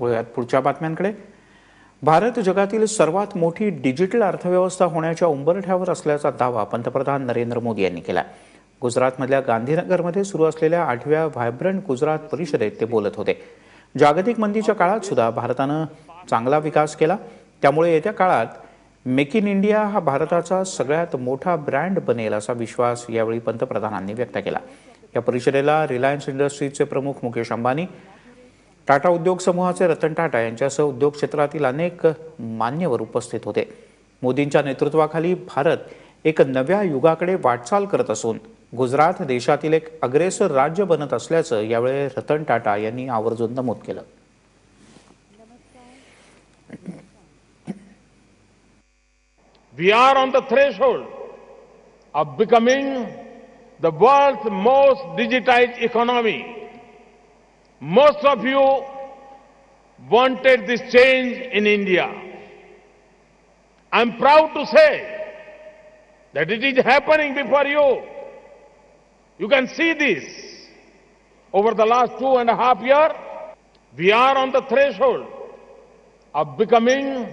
वळूयात पुढच्या बातम्यांकडे. भारत जगातील सर्वात मोठी डिजिटल अर्थव्यवस्था होण्याच्या उंबरठ्यावर असल्याचा दावा पंतप्रधान नरेंद्र मोदी यांनी केला. गुजरातमधल्या गांधीनगरमध्ये सुरू असलेल्या आठव्या व्हायब्रंट गुजरात परिषदेत ते बोलत होते. जागतिक मंदीच्या काळात सुद्धा भारतानं चांगला विकास केला. त्यामुळे येत्या काळात मेक इन इंडिया हा भारताचा सगळ्यात मोठा ब्रँड बनेल असा विश्वास यावेळी पंतप्रधानांनी व्यक्त केला. या परिषदेला रिलायन्स इंडस्ट्रीजचे प्रमुख मुकेश अंबानी टाटा उद्योग समूहाचे रतन टाटा यांच्यासह उद्योग क्षेत्रातील अनेक मान्यवर उपस्थित होते. मोदींच्या नेतृत्वाखाली भारत एक नव्या युगाकडे वाटचाल करत असून गुजरात देशातील एक अग्रेसर राज्य बनत असल्याचं यावेळी रतन टाटा यांनी आवर्जून नमूद केलं. We are on the threshold of becoming the world most digitize economy Most of you wanted this change in India. I'm proud to say that it is happening before you. You can see this. Over the last two and a half years, we are on the threshold of becoming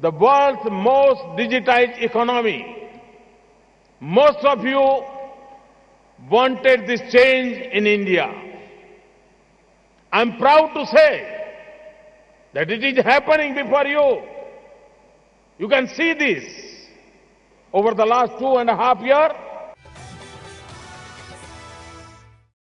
the world's most digitized economy. Most of you wanted this change in India. I'm proud to say that it is happening before you. You can see this. Over the last two and a half years,